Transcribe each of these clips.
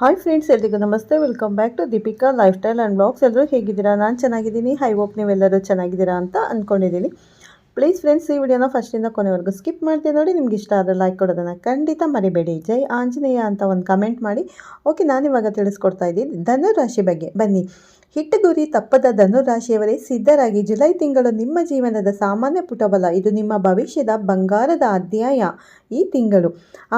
Hi friends ಎಲ್ರಿಗೂ ನಮಸ್ತೆ. Welcome back to Deepika lifestyle and blogs ಎಲ್ಲರೂ ಹೇಗಿದ್ದೀರಾ? ನಾನು ಚೆನ್ನಾಗಿದ್ದೀನಿ. ಹೈ ಹೋಪ್ ನೀವೆಲ್ಲರೂ ಚೆನ್ನಾಗಿದ್ದೀರಾ ಅಂತ ಅಂದ್ಕೊಂಡಿದ್ದೀನಿ ಪ್ಲೀಸ್ ಫ್ರೆಂಡ್ಸ್ ಈ ವಿಡಿಯೋನ ಫಸ್ಟಿಂದ ಕೊನೆವರೆಗೂ ಸ್ಕಿಪ್ ಮಾಡ್ತೀನಿ ನೋಡಿ. ನಿಮ್ಗೆ ಇಷ್ಟ ಆದರೆ ಲೈಕ್ ಕೊಡೋದನ್ನು ಖಂಡಿತ ಮರಿಬೇಡಿ. ಜೈ ಆಂಜನೇಯ ಅಂತ ಒಂದು ಕಮೆಂಟ್ ಮಾಡಿ. ಓಕೆ ನಾನಿವಾಗ ತಿಳಿಸ್ಕೊಡ್ತಾ ಇದ್ದೀನಿ. ಧನುರಾಶಿ ಬಗ್ಗೆ. ಬನ್ನಿ. ಹಿಟ್ಟಗುರಿ ತಪ್ಪದ ಧನುರಾಶಿಯವರೇ, ಸಿದ್ಧರಾಗಿ ಜುಲೈ ತಿಂಗಳು ನಿಮ್ಮ ಜೀವನದ ಸಾಮಾನ್ಯ ಪುಟವಲ್ಲ. ಇದು ನಿಮ್ಮ ಭವಿಷ್ಯದ ಬಂಗಾರದ ಅಧ್ಯಾಯ ಈ ತಿಂಗಳು.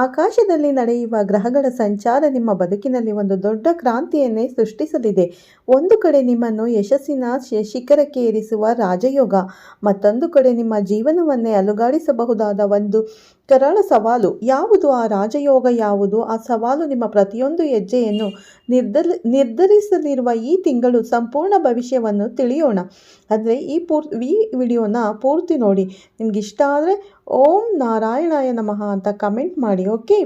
ಆಕಾಶದಲ್ಲಿ ನಡೆಯುವ ಗ್ರಹಗಳ ಸಂಚಾರ ನಿಮ್ಮ ಬದುಕಿನಲ್ಲಿ ಒಂದು ದೊಡ್ಡ ಕ್ರಾಂತಿಯನ್ನೇ ಸೃಷ್ಟಿಸಲಿದೆ. ಒಂದು ಕಡೆ ನಿಮ್ಮನ್ನು ಯಶಸ್ಸಿನ ಶಿಖರಕ್ಕೆ ಏರಿಸುವ ರಾಜಯೋಗ, ಮತ್ತೊಂದು ಕಡೆ ನಿಮ್ಮ ಜೀವನವನ್ನೇ ಅಲುಗಾಡಿಸಬಹುದಾದ ಒಂದು ಕರಾಳ ಸವಾಲು ಯಾವುದು? ಆ ರಾಜಯೋಗ ಯಾವುದು? ಆ ಸವಾಲು ನಿಮ್ಮ ಪ್ರತಿಯೊಂದು ಹೆಜ್ಜೆಯನ್ನು ನಿರ್ಧರ್, ನಿರ್ಧರಿಸಲಿರುವ ಈ ತಿಂಗಳು ಸಂಪೂರ್ಣ ಭವಿಷ್ಯವನ್ನು ತಿಳಿಯೋಣ. ಅಂದರೆ ಈ ಪೂರ್, ಈ ವಿಡಿಯೋನ ಪೂರ್ತಿ ನೋಡಿ. ನಿಮ್ಗೆ ಇಷ್ಟ ಆದರೆ ಓಂ ನಾರಾಯಣಾಯ ನಮಃ ಅಂತ ಕಮೆಂಟ್ ಮಾಡಿ, ಓಕೆ?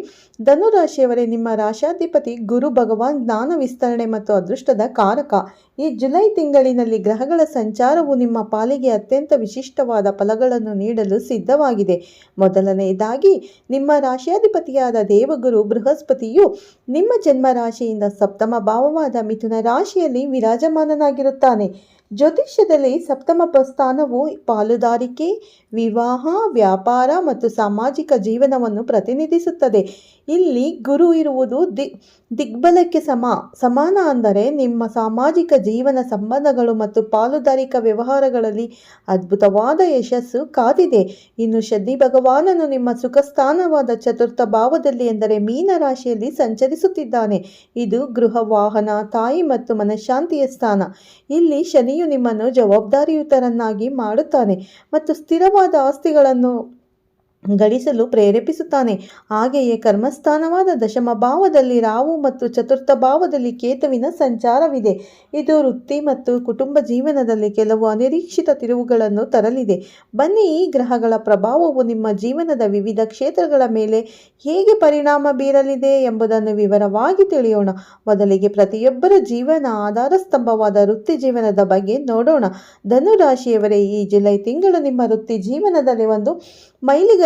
ಧನುರಾಶಿಯವರೇ ನಿಮ್ಮ ರಾಶಾಧಿಪತಿ ಗುರು ಭಗವಾನ್ ಜ್ಞಾನ ವಿಸ್ತರಣೆ ಮತ್ತು ಅದೃಷ್ಟದ ಕಾರಕ. ಈ ಜುಲೈ ತಿಂಗಳಿನಲ್ಲಿ ಗ್ರಹಗಳ ಸಂಚಾರವು ನಿಮ್ಮ ಪಾಲಿಗೆ ಅತ್ಯಂತ ವಿಶಿಷ್ಟವಾದ ಫಲಗಳನ್ನು ನೀಡಲು ಸಿದ್ಧವಾಗಿದೆ. ಮೊದಲನೆಯದಾಗಿ, ನಿಮ್ಮ ರಾಶಿಯಾಧಿಪತಿಯಾದ ದೇವಗುರು ಬೃಹಸ್ಪತಿಯು ನಿಮ್ಮ ಜನ್ಮ ರಾಶಿಯಿಂದ ಸಪ್ತಮ ಭಾವವಾದ ಮಿಥುನ ರಾಶಿಯಲ್ಲಿ ವಿರಾಜಮಾನನಾಗಿರುತ್ತಾನೆ. ಜ್ಯೋತಿಷ್ಯದಲ್ಲಿ ಸಪ್ತಮ ಪ್ರಸ್ಥಾನವು ಪಾಲುದಾರಿಕೆ ವಿವಾಹ ವ್ಯಾಪಾರ ಮತ್ತು ಸಾಮಾಜಿಕ ಜೀವನವನ್ನು ಪ್ರತಿನಿಧಿಸುತ್ತದೆ. ಇಲ್ಲಿ ಗುರು ಇರುವುದು ದಿ ದಿಗ್ಬಲಕ್ಕೆ ಸಮ, ಸಮಾನ ಅಂದರೆ ನಿಮ್ಮ ಸಾಮಾಜಿಕ ಜೀವನ ಸಂಬಂಧಗಳು ಮತ್ತು ಪಾಲುದಾರಿಕಾ ವ್ಯವಹಾರಗಳಲ್ಲಿ ಅದ್ಭುತವಾದ ಯಶಸ್ಸು ಕಾದಿದೆ. ಇನ್ನು ಶನಿ ಭಗವಾನನು ನಿಮ್ಮ ಸುಖಸ್ಥಾನವಾದ ಚತುರ್ಥ ಭಾವದಲ್ಲಿ ಎಂದರೆ ಮೀನ ರಾಶಿಯಲ್ಲಿ ಸಂಚರಿಸುತ್ತಿದ್ದಾನೆ. ಇದು ಗೃಹ, ವಾಹನ, ತಾಯಿ ಮತ್ತು ಮನಃಶಾಂತಿಯ ಸ್ಥಾನ. ಇಲ್ಲಿ ಶನಿಯು ನಿಮ್ಮನ್ನು ಜವಾಬ್ದಾರಿಯುತರನ್ನಾಗಿ ಮಾಡುತ್ತಾನೆ ಮತ್ತು ಸ್ಥಿರವಾದ ಆಸ್ತಿಗಳನ್ನು ಗಳಿಸಲು ಪ್ರೇರೇಪಿಸುತ್ತಾನೆ. ಹಾಗೆಯೇ ಕರ್ಮಸ್ಥಾನವಾದ ದಶಮ ಭಾವದಲ್ಲಿ ರಾವು ಮತ್ತು ಚತುರ್ಥ ಭಾವದಲ್ಲಿ ಕೇತುವಿನ ಸಂಚಾರವಿದೆ. ಇದು ವೃತ್ತಿ ಮತ್ತು ಕುಟುಂಬ ಜೀವನದಲ್ಲಿ ಕೆಲವು ಅನಿರೀಕ್ಷಿತ ತಿರುವುಗಳನ್ನು ತರಲಿದೆ. ಬನ್ನಿ ಈ ಗ್ರಹಗಳ ಪ್ರಭಾವವು ನಿಮ್ಮ ಜೀವನದ ವಿವಿಧ ಕ್ಷೇತ್ರಗಳ ಮೇಲೆ ಹೇಗೆ ಪರಿಣಾಮ ಬೀರಲಿದೆ ಎಂಬುದನ್ನು ವಿವರವಾಗಿ ತಿಳಿಯೋಣ. ಮೊದಲಿಗೆ ಪ್ರತಿಯೊಬ್ಬರ ಜೀವನ ಆಧಾರ ಸ್ತಂಭವಾದ ವೃತ್ತಿ ಜೀವನದ ಬಗ್ಗೆ ನೋಡೋಣ. ಧನುರಾಶಿಯವರೇ, ಈ ಜುಲೈ ತಿಂಗಳು ನಿಮ್ಮ ವೃತ್ತಿ ಜೀವನದಲ್ಲಿ ಒಂದು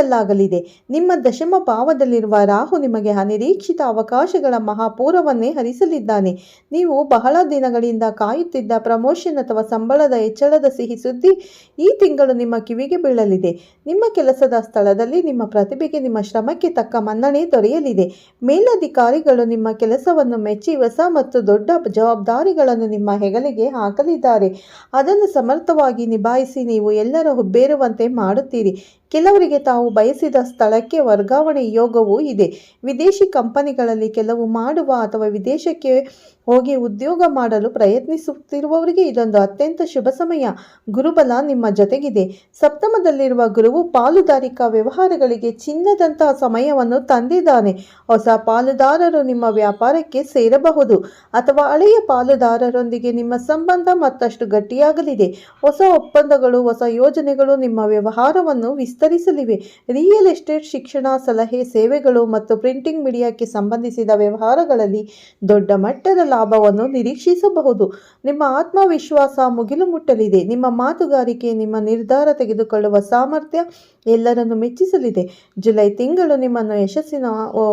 ಮೈಲಿಗಲ್ಲಾಗಲಿದೆ ನಿಮ್ಮ ದಶಮ ಭಾವದಲ್ಲಿರುವ ರಾಹು ನಿಮಗೆ ಅನಿರೀಕ್ಷಿತ ಅವಕಾಶಗಳ ಮಹಾಪೂರವನ್ನೇ ಹರಿಸಲಿದ್ದಾನೆ. ನೀವು ಬಹಳ ದಿನಗಳಿಂದ ಕಾಯುತ್ತಿದ್ದ ಪ್ರಮೋಷನ್ ಅಥವಾ ಸಂಬಳದ ಹೆಚ್ಚಳದ ಸಿಹಿ ಸುದ್ದಿ ಈ ತಿಂಗಳು ನಿಮ್ಮ ಕಿವಿಗೆ ಬೀಳಲಿದೆ. ನಿಮ್ಮ ಕೆಲಸದ ಸ್ಥಳದಲ್ಲಿ ನಿಮ್ಮ ಪ್ರತಿಭೆಗೆ ನಿಮ್ಮ ಶ್ರಮಕ್ಕೆ ತಕ್ಕ ಮನ್ನಣೆ ದೊರೆಯಲಿದೆ. ಮೇಲಧಿಕಾರಿಗಳು ನಿಮ್ಮ ಕೆಲಸವನ್ನು ಮೆಚ್ಚಿ ಹೊಸ ಮತ್ತು ದೊಡ್ಡ ಜವಾಬ್ದಾರಿಗಳನ್ನು ನಿಮ್ಮ ಹೆಗಲಿಗೆ ಹಾಕಲಿದ್ದಾರೆ. ಅದನ್ನು ಸಮರ್ಥವಾಗಿ ನಿಭಾಯಿಸಿ ನೀವು ಎಲ್ಲರ ಹುಬ್ಬೇರುವಂತೆ ಮಾಡುತ್ತೀರಿ. ಕೆಲವರಿಗೆ ತಾವು ಬಯಸಿದ ಸ್ಥಳಕ್ಕೆ ವರ್ಗಾವಣೆ ಯೋಗವೂ ಇದೆ. ವಿದೇಶಿ ಕಂಪನಿಗಳಲ್ಲಿ ಕೆಲವು ಮಾಡುವ ಅಥವಾ ವಿದೇಶಕ್ಕೆ ಹೋಗಿ ಉದ್ಯೋಗ ಮಾಡಲು ಪ್ರಯತ್ನಿಸುತ್ತಿರುವವರಿಗೆ ಇದೊಂದು ಅತ್ಯಂತ ಶುಭ ಸಮಯ. ಗುರುಬಲ ನಿಮ್ಮ ಜೊತೆಗಿದೆ. ಸಪ್ತಮದಲ್ಲಿರುವ ಗುರುವು ಪಾಲುದಾರಿಕಾ ವ್ಯವಹಾರಗಳಿಗೆ ಚಿನ್ನದಂತಹ ಸಮಯವನ್ನು ತಂದಿದ್ದಾನೆ. ಹೊಸ ಪಾಲುದಾರರು ನಿಮ್ಮ ವ್ಯಾಪಾರಕ್ಕೆ ಸೇರಬಹುದು ಅಥವಾ ಹಳೆಯ ಪಾಲುದಾರರೊಂದಿಗೆ ನಿಮ್ಮ ಸಂಬಂಧ ಮತ್ತಷ್ಟು ಗಟ್ಟಿಯಾಗಲಿದೆ. ಹೊಸ ಒಪ್ಪಂದಗಳು, ಹೊಸ ಯೋಜನೆಗಳು ನಿಮ್ಮ ವ್ಯವಹಾರವನ್ನು ವಿಸ್ತರಿಸಲಿವೆ. ರಿಯಲ್ ಎಸ್ಟೇಟ್ ಶಿಕ್ಷಣ, ಸಲಹೆ, ಸೇವೆಗಳು ಮತ್ತು ಪ್ರಿಂಟಿಂಗ್ ಮೀಡಿಯಾಕ್ಕೆ ಸಂಬಂಧಿಸಿದ ವ್ಯವಹಾರಗಳಲ್ಲಿ ದೊಡ್ಡ ಮಟ್ಟದ ಲಾಭವನ್ನು ನಿರೀಕ್ಷಿಸಬಹುದು. ನಿಮ್ಮ ಆತ್ಮವಿಶ್ವಾಸ ಮುಗಿಲು ಮುಟ್ಟಲಿದೆ. ನಿಮ್ಮ ಮಾತುಗಾರಿಕೆ, ನಿಮ್ಮ ನಿರ್ಧಾರ ತೆಗೆದುಕೊಳ್ಳುವ ಸಾಮರ್ಥ್ಯ ಎಲ್ಲರನ್ನು ಮೆಚ್ಚಿಸಲಿದೆ. ಜುಲೈ ತಿಂಗಳು ನಿಮ್ಮನ್ನು ಯಶಸ್ಸಿನ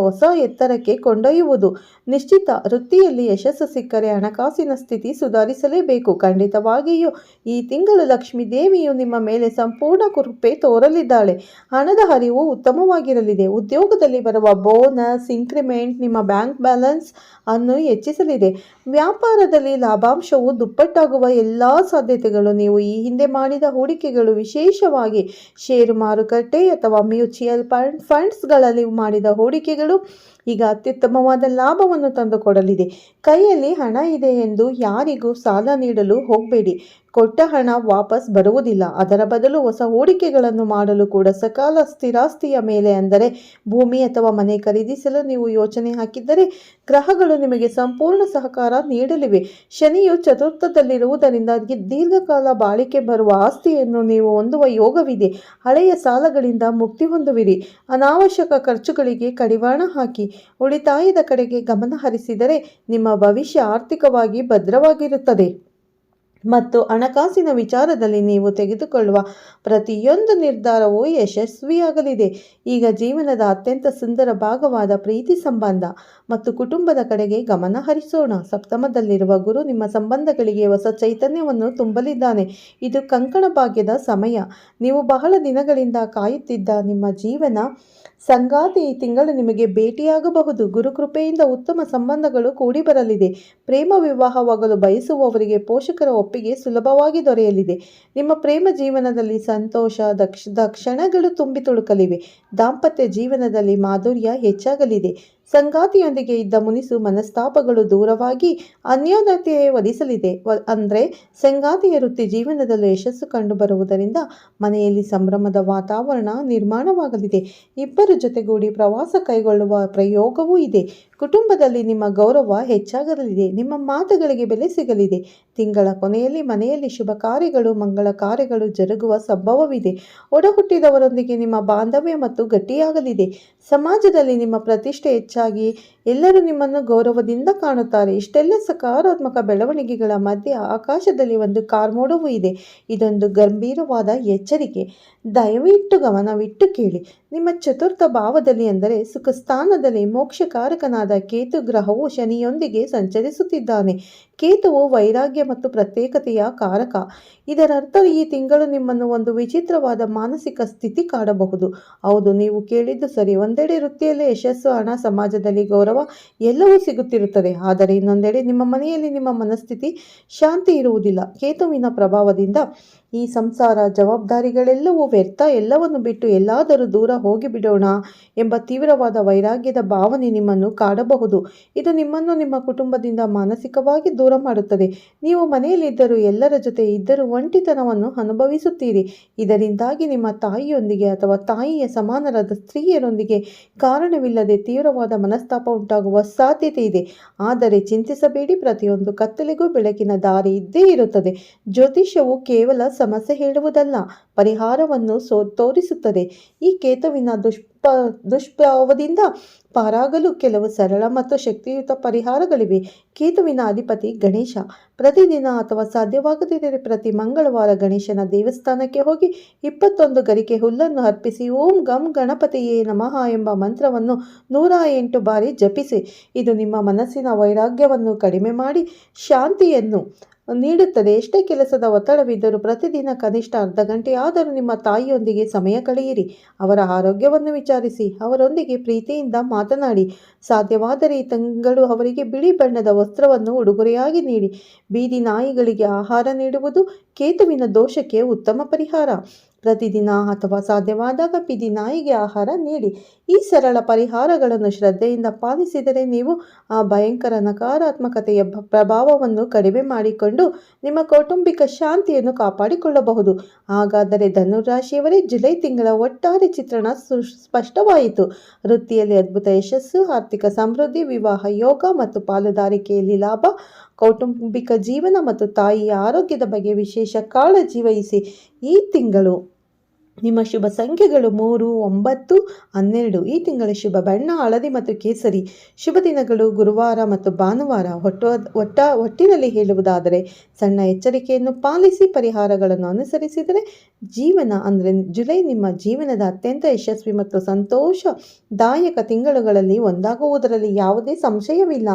ಹೊಸ ಎತ್ತರಕ್ಕೆ ಕೊಂಡೊಯ್ಯುವುದು. ನಿಶ್ಚಿತ ವೃತ್ತಿಯಲ್ಲಿ ಯಶಸ್ಸು ಸಿಕ್ಕರೆ ಹಣಕಾಸಿನ ಸ್ಥಿತಿ ಸುಧಾರಿಸಲೇಬೇಕು. ಖಂಡಿತವಾಗಿಯೂ ಈ ತಿಂಗಳು ಲಕ್ಷ್ಮೀ ದೇವಿಯು ನಿಮ್ಮ ಮೇಲೆ ಸಂಪೂರ್ಣ ಕೃಪೆ ತೋರಲಿದ್ದಾಳೆ. ಹಣದ ಹರಿವು ಉತ್ತಮವಾಗಿರಲಿದೆ. ಉದ್ಯೋಗದಲ್ಲಿ ಬರುವ ಬೋನಸ್, ಇನ್ಕ್ರಿಮೆಂಟ್ ನಿಮ್ಮ ಬ್ಯಾಂಕ್ ಬ್ಯಾಲೆನ್ಸ್ ಅನ್ನು ಹೆಚ್ಚಿಸಲಿದೆ. ವ್ಯಾಪಾರದಲ್ಲಿ ಲಾಭಾಂಶವು ದುಪ್ಪಟ್ಟಾಗುವ ಎಲ್ಲ ಸಾಧ್ಯತೆಗಳು ನೀವು ಈ ಹಿಂದೆ ಮಾಡಿದ ಹೂಡಿಕೆಗಳು ವಿಶೇಷವಾಗಿ ಷೇರು ಮಾರುಕಟ್ಟೆ ಅಥವಾ ಮ್ಯೂಚುವಲ್ ಫಂಡ್ ಫಂಡ್ಸ್ಗಳಲ್ಲಿ ಮಾಡಿದ ಹೂಡಿಕೆಗಳು ಈಗ ಅತ್ಯುತ್ತಮವಾದ ಲಾಭವನ್ನು ತಂದುಕೊಡಲಿದೆ. ಕೈಯಲ್ಲಿ ಹಣ ಇದೆ ಎಂದು ಯಾರಿಗೂ ಸಾಲ ನೀಡಲು ಹೋಗಬೇಡಿ. ಕೊಟ್ಟ ಹಣ ವಾಪಸ್ ಬರುವುದಿಲ್ಲ. ಅದರ ಬದಲು ಹೊಸ ಹೂಡಿಕೆಗಳನ್ನು ಮಾಡಲು ಕೂಡ ಸಕಾಲ ಸ್ಥಿರಾಸ್ತಿಯ ಮೇಲೆ ಅಂದರೆ ಭೂಮಿ ಅಥವಾ ಮನೆ ಖರೀದಿಸಲು ನೀವು ಯೋಚನೆ ಹಾಕಿದ್ದರೆ ಗ್ರಹಗಳು ನಿಮಗೆ ಸಂಪೂರ್ಣ ಸಹಕಾರ ನೀಡಲಿವೆ. ಶನಿಯು ಚತುರ್ಥದಲ್ಲಿರುವುದರಿಂದ ದೀರ್ಘಕಾಲ ಬಾಳಿಕೆ ಬರುವ ಆಸ್ತಿಯನ್ನು ನೀವು ಹೊಂದುವ ಯೋಗವಿದೆ. ಹಳೆಯ ಸಾಲಗಳಿಂದ ಮುಕ್ತಿ ಹೊಂದುವಿರಿ. ಅನಾವಶ್ಯಕ ಖರ್ಚುಗಳಿಗೆ ಕಡಿವಾಣ ಹಾಕಿ. ಉಳಿತಾಯದ ಕಡೆಗೆ ಗಮನ ಹರಿಸಿದರೆ ನಿಮ್ಮ ಭವಿಷ್ಯ ಆರ್ಥಿಕವಾಗಿ ಭದ್ರವಾಗಿರುತ್ತದೆ. ಮತ್ತು ಹಣಕಾಸಿನ ವಿಚಾರದಲ್ಲಿ ನೀವು ತೆಗೆದುಕೊಳ್ಳುವ ಪ್ರತಿಯೊಂದು ನಿರ್ಧಾರವೂ ಯಶಸ್ವಿಯಾಗಲಿದೆ. ಈಗ ಜೀವನದ ಅತ್ಯಂತ ಸುಂದರ ಭಾಗವಾದ ಪ್ರೀತಿ ಸಂಬಂಧ ಮತ್ತು ಕುಟುಂಬದ ಕಡೆಗೆ ಗಮನ ಹರಿಸೋಣ. ಸಪ್ತಮದಲ್ಲಿರುವ ಗುರು ನಿಮ್ಮ ಸಂಬಂಧಗಳಿಗೆ ಹೊಸ ಚೈತನ್ಯವನ್ನು ತುಂಬಲಿದ್ದಾನೆ. ಇದು ಕಂಕಣ ಭಾಗ್ಯದ ಸಮಯ. ನೀವು ಬಹಳ ದಿನಗಳಿಂದ ಕಾಯುತ್ತಿದ್ದ ನಿಮ್ಮ ಜೀವನ ಸಂಗಾತಿ ಈ ತಿಂಗಳು ನಿಮಗೆ ಭೇಟಿಯಾಗಬಹುದು. ಗುರುಕೃಪೆಯಿಂದ ಉತ್ತಮ ಸಂಬಂಧಗಳು ಕೂಡಿ ಬರಲಿದೆ ಪ್ರೇಮ ವಿವಾಹವಾಗಲು ಬಯಸುವವರಿಗೆ ಪೋಷಕರ ಒಪ್ಪಿಗೆ ಸುಲಭವಾಗಿ ದೊರೆಯಲಿದೆ. ನಿಮ್ಮ ಪ್ರೇಮ ಜೀವನದಲ್ಲಿ ಸಂತೋಷ, ದಕ್ಷ ಕ್ಷಣಗಳು ತುಂಬಿ ತುಳುಕಲಿವೆ. ದಾಂಪತ್ಯ ಜೀವನದಲ್ಲಿ ಮಾಧುರ್ಯ ಹೆಚ್ಚಾಗಲಿದೆ. ಸಂಗಾತಿಯೊಂದಿಗೆ ಇದ್ದ ಮುನಿಸು ಮನಸ್ತಾಪಗಳು ದೂರವಾಗಿ ಅನ್ಯೋನ್ಯತೆ ಅಂದರೆ ಅಂದ್ರೆ ಸಂಗಾತಿಯ ವೃತ್ತಿ ಜೀವನದಲ್ಲೂ ಯಶಸ್ಸು ಕಂಡುಬರುವುದರಿಂದ ಮನೆಯಲ್ಲಿ ಸಂಭ್ರಮದ ವಾತಾವರಣ ನಿರ್ಮಾಣವಾಗಲಿದೆ. ಇಬ್ಬರು ಜೊತೆಗೂಡಿ ಪ್ರವಾಸ ಕೈಗೊಳ್ಳುವ ಪ್ರಯೋಗವೂ ಇದೆ. ಕುಟುಂಬದಲ್ಲಿ ನಿಮ್ಮ ಗೌರವ ಹೆಚ್ಚಾಗಲಿದೆ. ನಿಮ್ಮ ಮಾತುಗಳಿಗೆ ಬೆಲೆ ಸಿಗಲಿದೆ. ತಿಂಗಳ ಕೊನೆಯಲ್ಲಿ ಮನೆಯಲ್ಲಿ ಶುಭ ಕಾರ್ಯಗಳು, ಮಂಗಳ ಕಾರ್ಯಗಳು ಜರುಗುವ ಸಂಭವವಿದೆ. ಒಡಹುಟ್ಟಿದವರೊಂದಿಗೆ ನಿಮ್ಮ ಬಾಂಧವ್ಯ ಮತ್ತು ಗಟ್ಟಿಯಾಗಲಿದೆ. ಸಮಾಜದಲ್ಲಿ ನಿಮ್ಮ ಪ್ರತಿಷ್ಠೆ ಹೆಚ್ಚಾಗಿ ಎಲ್ಲರೂ ನಿಮ್ಮನ್ನು ಗೌರವದಿಂದ ಕಾಣುತ್ತಾರೆ. ಇಷ್ಟೆಲ್ಲ ಸಕಾರಾತ್ಮಕ ಬೆಳವಣಿಗೆಗಳ ಮಧ್ಯೆ ಆಕಾಶದಲ್ಲಿ ಒಂದು ಕಾರ್ಮೋಡವೂ ಇದೆ. ಇದೊಂದು ಗಂಭೀರವಾದ ಎಚ್ಚರಿಕೆ. ದಯವಿಟ್ಟು ಗಮನವಿಟ್ಟು ಕೇಳಿ. ನಿಮ್ಮ ಚತುರ್ಥ ಭಾವದಲ್ಲಿ ಅಂದರೆ ಸುಖ ಸ್ಥಾನದಲ್ಲಿ ಮೋಕ್ಷಕಾರಕನಾದ ಕೇತು ಗ್ರಹವು ಶನಿಯೊಂದಿಗೆ ಸಂಚರಿಸುತ್ತಿದ್ದಾನೆ. ಕೇತುವು ವೈರಾಗ್ಯ ಮತ್ತು ಪ್ರತ್ಯೇಕತೆಯ ಕಾರಕ. ಇದರರ್ಥ ಈ ತಿಂಗಳು ನಿಮ್ಮನ್ನು ಒಂದು ವಿಚಿತ್ರವಾದ ಮಾನಸಿಕ ಸ್ಥಿತಿ ಕಾಡಬಹುದು. ಹೌದು, ನೀವು ಕೇಳಿದ್ದು ಸರಿ. ಒಂದೆಡೆ ವೃತ್ತಿಯಲ್ಲಿ ಯಶಸ್ಸು, ಹಣ, ಸಮಾಜದಲ್ಲಿ ಗೌರವ ಎಲ್ಲವೂ ಸಿಗುತ್ತಿರುತ್ತದೆ. ಆದರೆ ಇನ್ನೊಂದೆಡೆ ನಿಮ್ಮ ಮನೆಯಲ್ಲಿ ನಿಮ್ಮ ಮನಸ್ಥಿತಿ ಶಾಂತಿ ಇರುವುದಿಲ್ಲ. ಕೇತುವಿನ ಪ್ರಭಾವದಿಂದ ಈ ಸಂಸಾರ ಜವಾಬ್ದಾರಿಗಳೆಲ್ಲವೂ ವ್ಯರ್ಥ. ಎಲ್ಲವನ್ನು ಬಿಟ್ಟು ಎಲ್ಲಾದರೂ ದೂರ ಹೋಗಿಬಿಡೋಣ ಎಂಬ ತೀವ್ರವಾದ ವೈರಾಗ್ಯದ ಭಾವನೆ ನಿಮ್ಮನ್ನು ಕಾಡಬಹುದು. ಇದು ನಿಮ್ಮನ್ನು ನಿಮ್ಮ ಕುಟುಂಬದಿಂದ ಮಾನಸಿಕವಾಗಿ ದೂರ ಮಾಡುತ್ತದೆ. ನೀವು ಮನೆಯಲ್ಲಿದ್ದರೂ ಎಲ್ಲರ ಜೊತೆ ಇದ್ದರೂ ಒಂಟಿತನವನ್ನು ಅನುಭವಿಸುತ್ತೀರಿ. ಇದರಿಂದಾಗಿ ನಿಮ್ಮ ತಾಯಿಯೊಂದಿಗೆ ಅಥವಾ ತಾಯಿಯ ಸಮಾನರಾದ ಸ್ತ್ರೀಯರೊಂದಿಗೆ ಕಾರಣವಿಲ್ಲದೆ ತೀವ್ರವಾದ ಮನಸ್ತಾಪ ಉಂಟಾಗುವ ಸಾಧ್ಯತೆ ಇದೆ. ಆದರೆ ಚಿಂತಿಸಬೇಡಿ, ಪ್ರತಿಯೊಂದು ಕತ್ತಲೆಗೂ ಬೆಳಕಿನ ದಾರಿ ಇದ್ದೇ ಇರುತ್ತದೆ. ಜ್ಯೋತಿಷ್ಯವು ಕೇವಲ ಸಮಸ್ಯೆ ಹೇಳುವುದಲ್ಲ ಪರಿಹಾರವನ್ನು ಸೋ ತೋರಿಸುತ್ತದೆ. ಈ ಕೇತುವಿನ ದುಷ್ಪ, ದುಷ್ಪ್ರಭಾವದಿಂದ ಪಾರಾಗಲು ಕೆಲವು ಸರಳ ಮತ್ತು ಶಕ್ತಿಯುತ ಪರಿಹಾರಗಳಿವೆ. ಕೇತುವಿನ ಅಧಿಪತಿ ಗಣೇಶ. ಪ್ರತಿದಿನ ಅಥವಾ ಸಾಧ್ಯವಾಗದಿದ್ದರೆ ಪ್ರತಿ ಮಂಗಳವಾರ ಗಣೇಶನ ದೇವಸ್ಥಾನಕ್ಕೆ ಹೋಗಿ ಇಪ್ಪತ್ತೊಂದು ಗರಿಕೆ ಹುಲ್ಲನ್ನು ಅರ್ಪಿಸಿ ಓಂ ಗಂ ಗಣಪತಿಯೇ ನಮಃ ಎಂಬ ಮಂತ್ರವನ್ನು ನೂರ ಎಂಟು ಬಾರಿ ಜಪಿಸಿ. ಇದು ನಿಮ್ಮ ಮನಸ್ಸಿನ ವೈರಾಗ್ಯವನ್ನು ಕಡಿಮೆ ಮಾಡಿ ಶಾಂತಿಯನ್ನು ನೀಡುತ್ತದೆ. ಎಷ್ಟೇ ಕೆಲಸದ ಒತ್ತಡವಿದ್ದರೂ ಪ್ರತಿದಿನ ಕನಿಷ್ಠ ಅರ್ಧ ಗಂಟೆಯಾದರೂ ನಿಮ್ಮ ತಾಯಿಯೊಂದಿಗೆ ಸಮಯ ಕಳೆಯಿರಿ. ಅವರ ಆರೋಗ್ಯವನ್ನು ವಿಚಾರಿಸಿ, ಅವರೊಂದಿಗೆ ಪ್ರೀತಿಯಿಂದ ಮಾತನಾಡಿ, ಸಾಧ್ಯವಾದರೆ ತಂಗಳು ಅವರಿಗೆ ಬಿಳಿ ಬಣ್ಣದ ವಸ್ತ್ರವನ್ನು ಉಡುಗೊರೆಯಾಗಿ ನೀಡಿ, ಬೀದಿ ನಾಯಿಗಳಿಗೆ ಆಹಾರ ನೀಡುವುದು ಕೇತುವಿನ ದೋಷಕ್ಕೆ ಉತ್ತಮ ಪರಿಹಾರ. ಪ್ರತಿದಿನ ಅಥವಾ ಸಾಧ್ಯವಾದಾಗ ಪಿದಿ ನಾಯಿಗೆ ಆಹಾರ ನೀಡಿ. ಈ ಸರಳ ಪರಿಹಾರಗಳನ್ನು ಶ್ರದ್ಧೆಯಿಂದ ಪಾಲಿಸಿದರೆ ನೀವು ಆ ಭಯಂಕರ ನಕಾರಾತ್ಮಕತೆಯ ಪ್ರಭಾವವನ್ನು ಕಡಿಮೆ ಮಾಡಿಕೊಂಡು ನಿಮ್ಮ ಕೌಟುಂಬಿಕ ಶಾಂತಿಯನ್ನು ಕಾಪಾಡಿಕೊಳ್ಳಬಹುದು. ಹಾಗಾದರೆ ಧನುರಾಶಿಯವರೇ, ಜುಲೈ ತಿಂಗಳ ಒಟ್ಟಾರೆ ಚಿತ್ರಣ ಸ್ಪಷ್ಟವಾಯಿತು. ವೃತ್ತಿಯಲ್ಲಿ ಅದ್ಭುತ ಯಶಸ್ಸು, ಆರ್ಥಿಕ ಸಮೃದ್ಧಿ, ವಿವಾಹ ಯೋಗ ಮತ್ತು ಪಾಲುದಾರಿಕೆಯಲ್ಲಿ ಲಾಭ, ಕೌಟುಂಬಿಕ ಜೀವನ ಮತ್ತು ತಾಯಿಯ ಆರೋಗ್ಯದ ಬಗ್ಗೆ ವಿಶೇಷ ಕಾಳಜಿ ವಹಿಸಿ. ಈ ತಿಂಗಳು ನಿಮ್ಮ ಶುಭ ಸಂಖ್ಯೆಗಳು ಮೂರು, ಒಂಬತ್ತು, ಹನ್ನೆರಡು. ಈ ತಿಂಗಳ ಶುಭ ಬಣ್ಣ, ಹಳದಿ ಮತ್ತು ಕೇಸರಿ. ಶುಭ ದಿನಗಳು ಗುರುವಾರ ಮತ್ತು ಭಾನುವಾರ. ಒಟ್ಟು ಒಟ್ಟ ಒಟ್ಟಿನಲ್ಲಿ ಹೇಳುವುದಾದರೆ ಸಣ್ಣ ಎಚ್ಚರಿಕೆಯನ್ನು ಪಾಲಿಸಿ ಪರಿಹಾರಗಳನ್ನು ಅನುಸರಿಸಿದರೆ ಜೀವನ ಅಂದರೆ ಜುಲೈ ನಿಮ್ಮ ಜೀವನದ ಅತ್ಯಂತ ಯಶಸ್ವಿ ಮತ್ತು ಸಂತೋಷದಾಯಕ ತಿಂಗಳುಗಳಲ್ಲಿ ಒಂದಾಗುವುದರಲ್ಲಿ ಯಾವುದೇ ಸಂಶಯವಿಲ್ಲ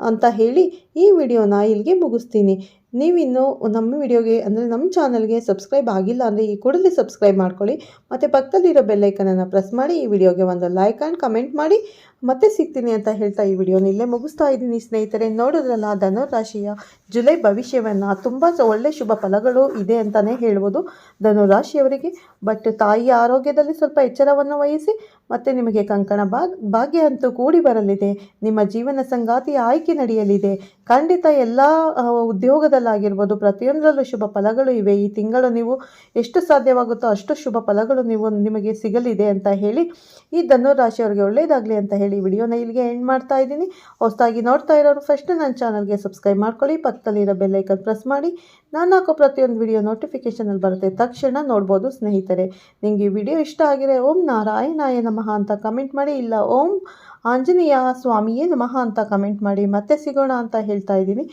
ಅಂತ ಹೇಳಿ ಈ ವಿಡಿಯೋನ ಇಲ್ಲಿಗೆ ಮುಗಿಸ್ತೀನಿ. ನೀವಿನ್ನೂ ನಮ್ಮ ವಿಡಿಯೋಗೆ, ಅಂದರೆ ನಮ್ಮ ಚಾನಲ್ಗೆ ಸಬ್ಸ್ಕ್ರೈಬ್ ಆಗಿಲ್ಲ ಅಂದರೆ ಈ ಕೂಡಲೇ ಸಬ್ಸ್ಕ್ರೈಬ್ ಮಾಡ್ಕೊಳ್ಳಿ. ಮತ್ತು ಪಕ್ಕದಲ್ಲಿರೋ ಬೆಲ್ಲೈಕನನ್ನು ಪ್ರೆಸ್ ಮಾಡಿ, ಈ ವಿಡಿಯೋಗೆ ಒಂದು ಲೈಕ್ ಆ್ಯಂಡ್ ಕಮೆಂಟ್ ಮಾಡಿ. ಮತ್ತೆ ಸಿಗ್ತೀನಿ ಅಂತ ಹೇಳ್ತಾ ಈ ವಿಡಿಯೋನ ಇಲ್ಲೇ ಮುಗಿಸ್ತಾ ಇದ್ದೀನಿ ಸ್ನೇಹಿತರೆ. ನೋಡಿದ್ರಲ್ಲ, ಧನುರಾಶಿಯ ಜುಲೈ ಭವಿಷ್ಯವನ್ನು ತುಂಬ ಸ- ಒಳ್ಳೆ ಶುಭ ಫಲಗಳು ಇದೆ ಅಂತಲೇ ಹೇಳ್ಬೋದು ಧನುರಾಶಿಯವರಿಗೆ. ಬಟ್ ತಾಯಿಯ ಆರೋಗ್ಯದಲ್ಲಿ ಸ್ವಲ್ಪ ಎಚ್ಚರವನ್ನು ವಹಿಸಿ, ಮತ್ತು ನಿಮಗೆ ಕಂಕಣ ಭಾಗ್ ಭಾಗ್ಯ ಅಂತೂ ಕೂಡಿ ಬರಲಿದೆ. ನಿಮ್ಮ ಜೀವನ ಸಂಗಾತಿ ಆಯ್ಕೆ ನಡೆಯಲಿದೆ. ಖಂಡಿತ ಎಲ್ಲ ಉದ್ಯೋಗದಲ್ಲಾಗಿರ್ಬೋದು ಪ್ರತಿಯೊಂದರಲ್ಲೂ ಶುಭ ಫಲಗಳು ಇವೆ. ಈ ತಿಂಗಳು ನೀವು ಎಷ್ಟು ಸಾಧ್ಯವಾಗುತ್ತೋ ಅಷ್ಟು ಶುಭ ಫಲಗಳು ನೀವು, ನಿಮಗೆ ಸಿಗಲಿದೆ ಅಂತ ಹೇಳಿ ಈ ಧನುರಾಶಿಯವರಿಗೆ ಒಳ್ಳೆಯದಾಗಲಿ ಅಂತ ಹೇಳಿ ವಿಡಿಯೋನ ಇಲ್ಲಿಗೆ ಎಂಡ್ ಮಾಡ್ತಾ ಇದ್ದೀನಿ. ಹೊಸದಾಗಿ ನೋಡ್ತಾ ಇರೋರು ಫಸ್ಟ್ ನನ್ನ ಚಾನಲ್ಗೆ ಸಬ್ಸ್ಕ್ರೈಬ್ ಮಾಡ್ಕೊಳ್ಳಿ. ಪಕ್ಕದಲ್ಲಿರೋ ಬೆಲ್ಲೈಕನ್ ಪ್ರೆಸ್ ಮಾಡಿ. ನಾನು ಹಾಕೋ ಪ್ರತಿಯೊಂದು ವಿಡಿಯೋ ನೋಟಿಫಿಕೇಷನಲ್ಲಿ ಬರುತ್ತೆ. ತಕ್ಷಣ ನೋಡ್ಬೋದು ಸ್ನೇಹಿತರೆ. ನಿಮಗೆ ವಿಡಿಯೋ ಇಷ್ಟ ಆಗಿದೆ ಓಂ ನಾರಾಯಣಾಯ ನಮಃ ಅಂತ ಕಮೆಂಟ್ ಮಾಡಿ. ಇಲ್ಲ, ಓಂ ಆಂಜನೇಯ ಸ್ವಾಮಿ ಏನು ಮಹಾ ಅಂತ ಕಮೆಂಟ್ ಮಾಡಿ ಮತ್ತೆ ಸಿಗೋಣ ಅಂತ ಹೇಳ್ತಾ ಇದ್ದೀನಿ.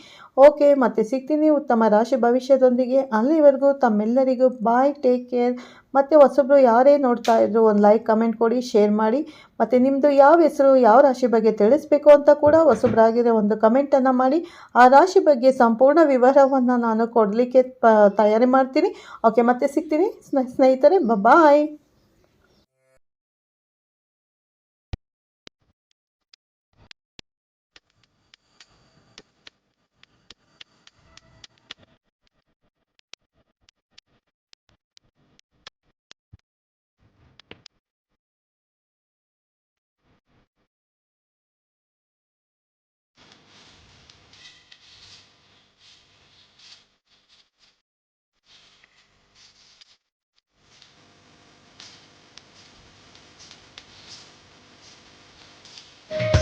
ಓಕೆ ಮತ್ತೆ ಸಿಗ್ತೀನಿ. ಉತ್ತಮ ರಾಶಿ ಭವಿಷ್ಯದೊಂದಿಗೆ. ಅಲ್ಲಿವರೆಗೂ ತಮ್ಮೆಲ್ಲರಿಗೂ ಬಾಯ್ ಟೇಕ್ ಕೇರ್ ಮತ್ತು ಹೊಸಬ್ರು ಯಾರೇ ನೋಡ್ತಾ ಇದ್ರು ಒಂದು ಲೈಕ್ ಕಮೆಂಟ್ ಕೊಡಿ ಶೇರ್ ಮಾಡಿ. ಮತ್ತು ನಿಮ್ಮದು ಯಾವ ಹೆಸರು, ಯಾವ ರಾಶಿ ಬಗ್ಗೆ ತಿಳಿಸ್ಬೇಕು ಅಂತ ಕೂಡ ಹೊಸೊಬ್ರಾಗಿರೋ ಒಂದು ಕಮೆಂಟನ್ನು ಮಾಡಿ. ಆ ರಾಶಿ ಬಗ್ಗೆ ಸಂಪೂರ್ಣ ವಿವರವನ್ನು ನಾನು ಕೊಡಲಿಕ್ಕೆ ತಯಾರಿ ಮಾಡ್ತೀನಿ. ಓಕೆ ಮತ್ತೆ ಸಿಗ್ತೀನಿ. ಸ್ನೇಹಿತರೆ ಬಾಯ್